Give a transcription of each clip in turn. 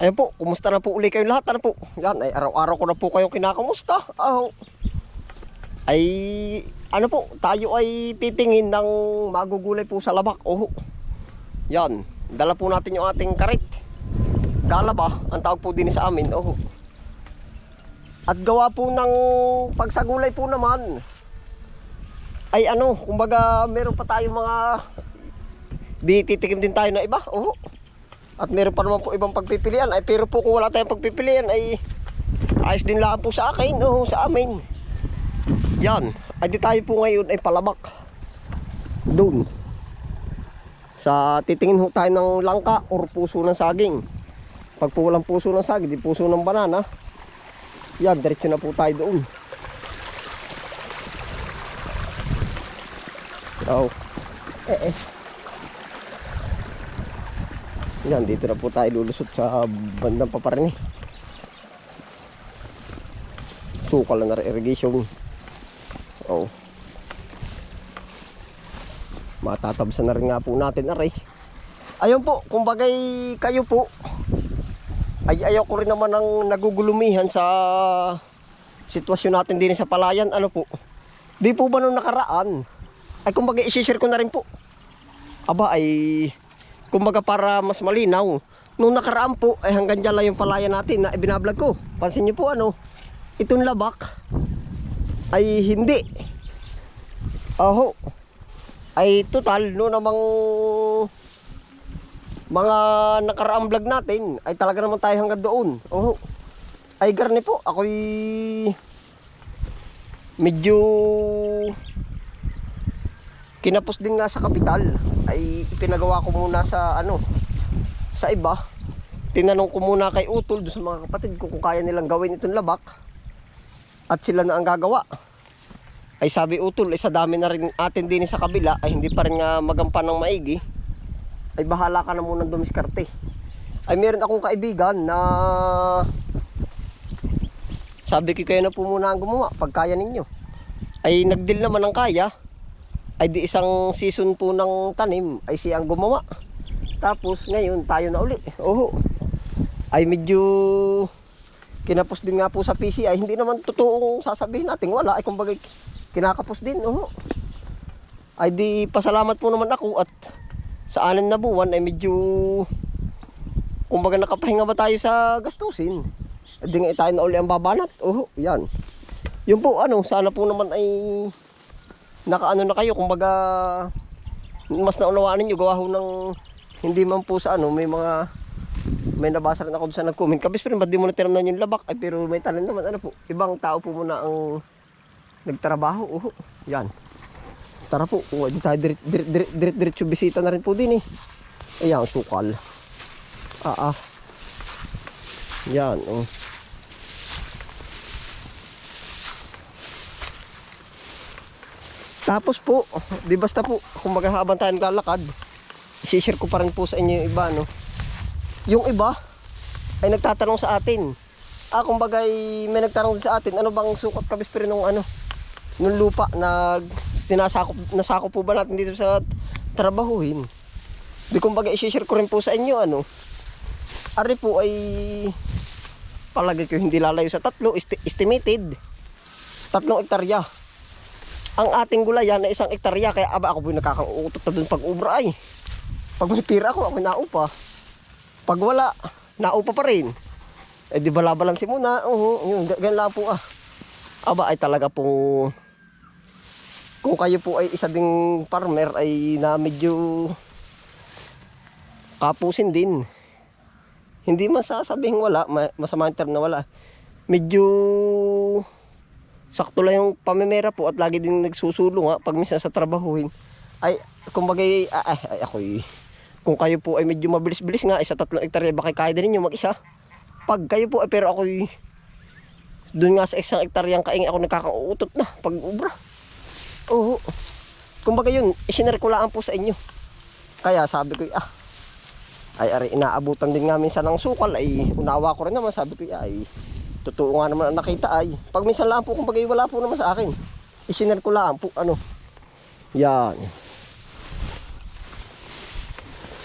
Ayan po, kumusta na po uli kayong lahat? Ano po? Yan, ay araw-araw ko na po kayong kinakamusta. Ah, ay, ano po, tayo ay titingin ng magugulay po sa labak. Oh, yan, dala po natin yung ating karit. Galaba, ang tawag po din sa amin. Oh. At gawa po ng pagsagulay po naman. Ay ano, kumbaga meron pa tayong mga di titikim din tayo na iba. Oh. At meron pa naman po ibang pagpipilian. Ay pero po kung wala tayong pagpipilian ay ayos din lang po sa akin, oh, sa amin. Yan. Ay di tayo po ngayon ay palabak. Doon. Sa titingin ho tayo ng langka or puso ng saging. Pag po walang puso ng saging, di puso ng banana. Yan, diretso na po tayo doon. Oh. Eh eh. Yan, dito na po tayo lulusot sa bandang paparin eh. Sukal na irrigation. Oh. Matatabsan na rin nga po natin aray. Ayun po, kumbagay kayo po. Ay ayaw ko rin naman ng nagugulumihan sa sitwasyon natin din sa palayan. Ano po? Di po ba nung nakaraan? Ay kumbaga i-share ko na rin po. Aba ay kumbaga para mas malinaw. Nung nakaraan po ay hanggang dyan lang yung palayan natin na ibinablog ko. Pansin niyo po ano, itong labak ay hindi. Aho. Ay total no namang mga nakaraang vlog natin ay talaga naman tayo hanggang doon. Oho. Ay garni po, ako'y medyo kinapos din nga sa kapital. Ay pinagawa ko muna sa ano sa iba. Tinanong ko muna kay Utol sa mga kapatid ko kung kaya nilang gawin itong labak. At sila na ang gagawa. Ay sabi Utol, ay sa dami na rin atin din sa kabila ay hindi pa rin nga magampan ng maigi ay bahala ka na muna dumiskarte. Ay meron akong kaibigan na sabi ko kayo na po muna ang gumawa pag kaya ninyo. Ay nagdil naman ang kaya. Ay di isang season po ng tanim ay siya ang gumawa. Tapos ngayon tayo na uli. Oo. Ay medyo kinapos din nga po sa PC ay hindi naman totoong sasabihin natin wala ay kumbaga kinakapos din. Oo. Ay di pasalamat po naman ako at sa anim na buwan ay medyo kumbaga nakapahinga ba tayo sa gastusin hindi nga tayo na uli ang babanat oh yan yun po ano sana po naman ay nakaano na kayo kumbaga mas naunawaan ninyo gawa ho ng hindi man po sa ano may mga may nabasa rin ako sa nag-comment kabis rin ba't di mo na tinamnan yung labak ay pero may talent naman ano po ibang tao po muna ang nagtrabaho oh yan Tara po, uwa tayo diret diret diret diret diretso bisita na rin po din eh. Ayan, sukal. Ah ah. Yan, oh. Tapos po, di basta po, kung maghahabang tayo naglalakad, i-share ko pa rin po sa inyo yung iba, no? Yung iba, ay nagtatanong sa atin. Ah, kumbaga, may nagtanong sa atin, ano bang sukat kabis pero nung ano, nung lupa na sinasakop nasakop po ba natin dito sa trabahuhin. Di kumbaga i-share ko rin po sa inyo ano. Ari po ay palagi ko hindi lalayo sa tatlo esti- estimated. Tatlong ektarya. Ang ating gulayan na isang ektarya kaya aba ako po nakakautot na dun pag ubra ay. Pag may pira ako, ako naupa. Pag wala, naupa pa rin. Eh di ba labalansi muna? Oo, yun, ganyan lang po ah. Aba ay talaga pong kung kayo po ay isa ding farmer ay na medyo kapusin din. Hindi man sasabihin wala, ma- masama yung term na wala. Medyo sakto lang yung pamimera po at lagi din nagsusulong ha, pag minsan sa trabahuhin. Ay, kumbaga, ay, ay, ako'y, kung kayo po ay medyo mabilis-bilis nga, isa tatlong hektarya, baka kaya din ninyo mag-isa. Pag kayo po, ay, pero ako'y, doon nga sa isang hektaryang kaing ako nakakautot na, pag ubra. Oo. Kumbaga yun, lang po sa inyo. Kaya sabi ko, ah, ay ari, inaabutan din nga minsan ng sukal, ay unawa ko rin naman, sabi ko, ay, totoo nga naman ang nakita ay pag minsan lang po kumpagay wala po naman sa akin eh, isinal ko lang po ano yan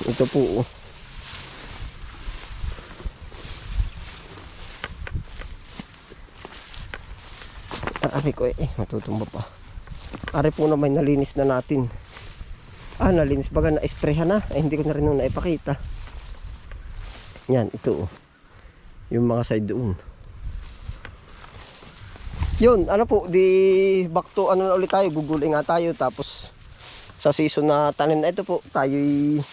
ito po oh. Ari ko eh, eh, matutumba pa. Ari po na naman nalinis na natin. Ah, nalinis baga na espreha na. Eh, hindi ko na rin na ipakita. Yan, ito oh. Yung mga side doon. Yun, ano po, di back to ano na ulit tayo, gugulay nga tayo. Tapos sa season na tanim na ito po, tayo'y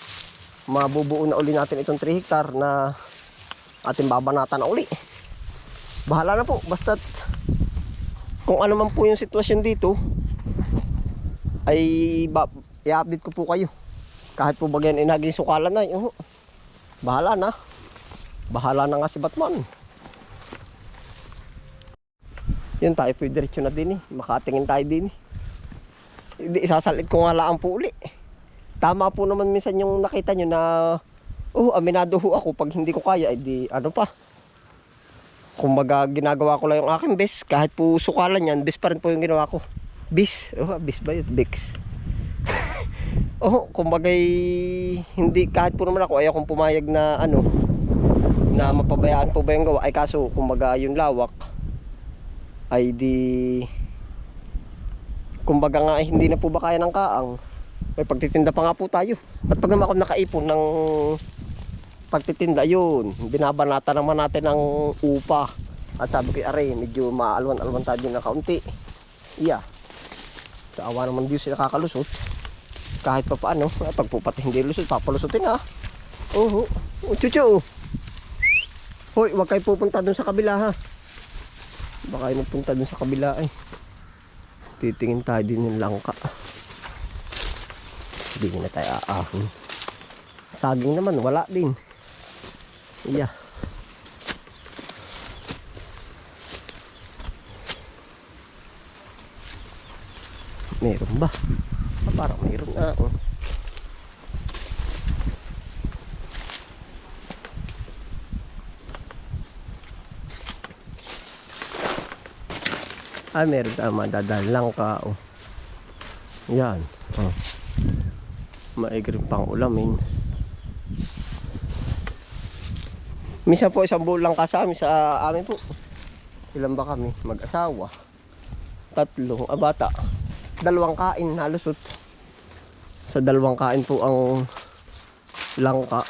mabubuo na uli natin itong 3 hectare na ating babanatan na uli. Bahala na po, basta't kung ano man po yung sitwasyon dito, ay i-update ko po kayo. Kahit po bagyan ay naging sukalan na, yun, bahala na. Bahala na nga si Batman. Yun tayo po diretso na din eh. Makatingin tayo din eh. Hindi, isasalit ko nga lang po. Tama po naman minsan yung nakita nyo na oh, aminado ho ako pag hindi ko kaya, eh di ano pa. Kumbaga ginagawa ko lang yung aking best. Kahit po sukalan yan, best pa rin po yung ginawa ko. Bis. Oh, bis ba yun? Bix. oh, kumbaga hindi kahit po naman ako ayaw kong pumayag na ano na mapabayaan po ba yung gawa ay kaso kumbaga yung lawak ay di kumbaga nga eh, hindi na po ba kaya ng kaang? May pagtitinda pa nga po tayo. At pag naman ako nakaipon ng pagtitinda yun binabanata naman natin ng upa. At sabi ko aray medyo maalwan-alwan tayo na kaunti. Iya. Sa awa naman Diyos sila kakalusot kahit pa paano eh, pag po pati hindi lusot papalusutin ha oho. Oh, chucho hoy wag kayo pupunta dun sa kabila ha baka kayo magpunta dun sa kabila ay titingin tayo din yung langka. Hindi na tayo aahon saging naman wala din. Iya. Meron ba? Ah, parang meron nga oh. Ah, meron tama. Dadalang ka. Oh. Yan. Oh. Maigrim pang ulamin. Misa po isang buo lang kasama sa amin po. Ilan ba kami? Mag-asawa. Tatlo. Ah, bata. Dalawang kain halusot. Sa dalawang kain po ang langka.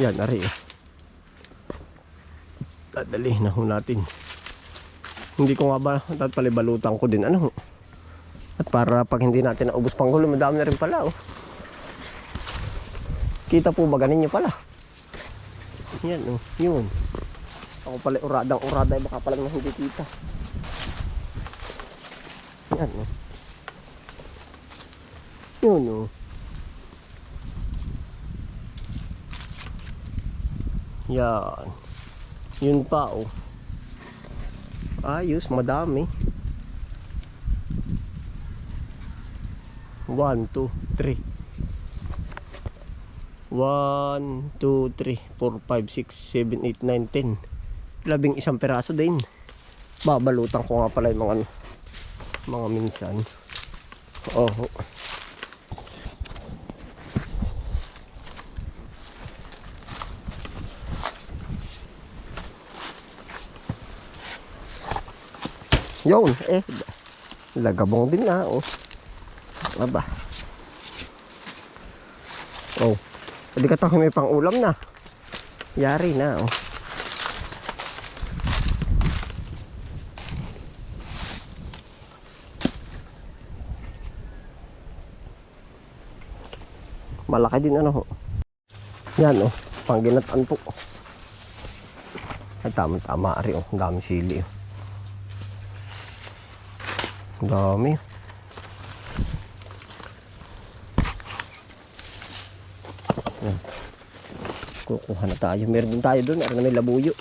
Yan, ari. oh. Dadali na ho natin. Hindi ko nga ba, dapat palibalutan ko din ano. At para pag hindi natin naubos pang gulo, madami na rin pala oh. Kita po ba ganin nyo pala? Yan oh, yun. Ako pala uradang urada, eh, baka pala na hindi kita. Yan oh. Yun oh. Yan. Yun pa oh. Ayos, madami. 1, 2, 3. 1, 2, 3, 4, 5, 6, 7, 8, 9, 10. Labing isang peraso din. Babalutan ko nga pala yung mga, mga minsan. Oh. Yun, eh. Lagabong din na, oh. Aba. Oh. Hindi ka may pang ulam na. Yari na, oh. Malaki din ano ho. Yan oh, pangginatan po. Ay tama tama ari oh, dami sili oh. Dami. Yan. Kukuha na tayo. Meron din tayo doon. Meron na may labuyo.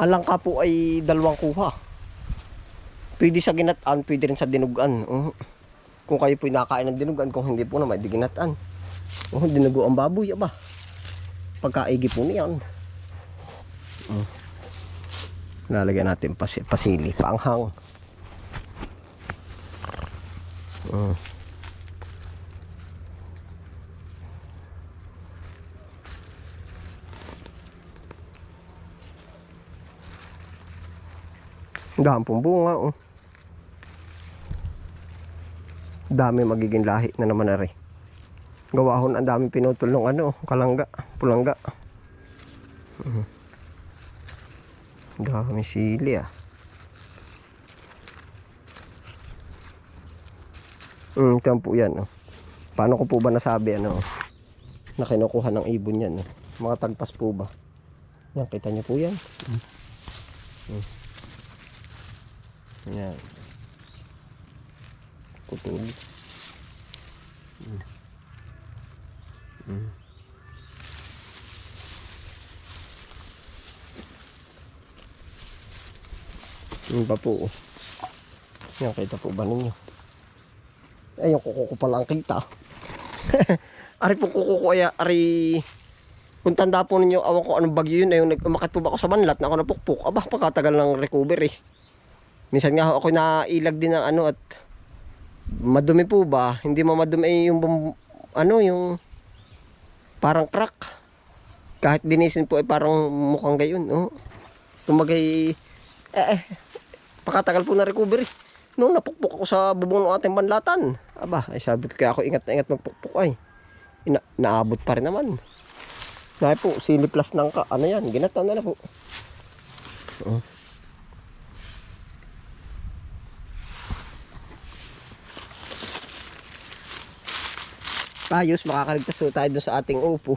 Ang langka po ay dalawang kuha. Pwede sa ginataan, pwede rin sa dinugan. Uh, kung kayo po nakain ng dinugan, kung hindi po naman, di ginataan. Uh, dinugo ang baboy, aba. Pagkaigi po niyan. Uh. Lalagyan natin pas pasili, paanghang. Uh. Dami pong bunga, oh. Dami magiging lahi na naman na rin. Gawahon ang dami pinutol ng ano, kalangga, pulangga. Mhm. Dami sili ah. Hmm, ito po yan. Paano ko po ba nasabi ano? Na kinukuha ng ibon yan. Oh. Mga talpas po ba? Yan, kita niyo po yan. Hmm. Hmm. Yan. Putol. Hmm. Hmm. Yun pa po. Yan, kita po ba ninyo? Ay, yung kuko ko pala ang kita. ari po kuko ko, ay, ari... Kung tanda po ninyo, awan ko anong bagyo yun, ay yung nag-umakit po ba ako sa banlat na ako napukpok. Aba, pagkatagal ng recovery. Minsan nga ako nailag din ng ano at madumi po ba? Hindi mo madumi eh, yung ano yung parang crack. Kahit dinisin po ay parang mukhang gayon. Oh. Tumagay eh, eh pakatagal po na recovery. Nung napukpok ako sa bubong ng ating banlatan. Aba, ay sabi ko kaya ako ingat na ingat magpukpok ay. Ina- naabot pa rin naman. Ngayon po, siniplas ng ka. Ano yan? Ginata na na po. Oh. Ayos, makakaligtas po tayo doon sa ating upo.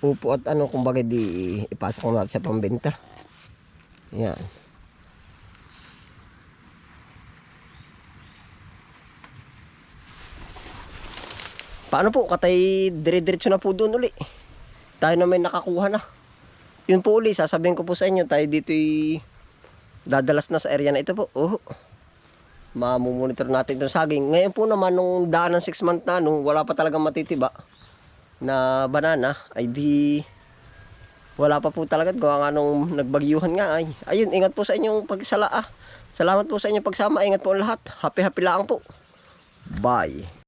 Upo at ano, kumbaga di ipasok natin sa pambenta. Yan. Paano po? Katay dire-diretso na po doon uli. Tayo na may nakakuha na. Yun po uli, sasabihin ko po sa inyo, tayo dito'y dadalas na sa area na ito po. Oh. Mamumonitor natin itong saging. Ngayon po naman, nung daan ng 6 month na, nung wala pa talagang matitiba na banana, ay di wala pa po talaga gawa nga nung nagbagyuhan nga ay. Ayun, ingat po sa inyong pagsala ah. Salamat po sa inyong pagsama. Ingat po ang lahat. Happy happy lang po. Bye.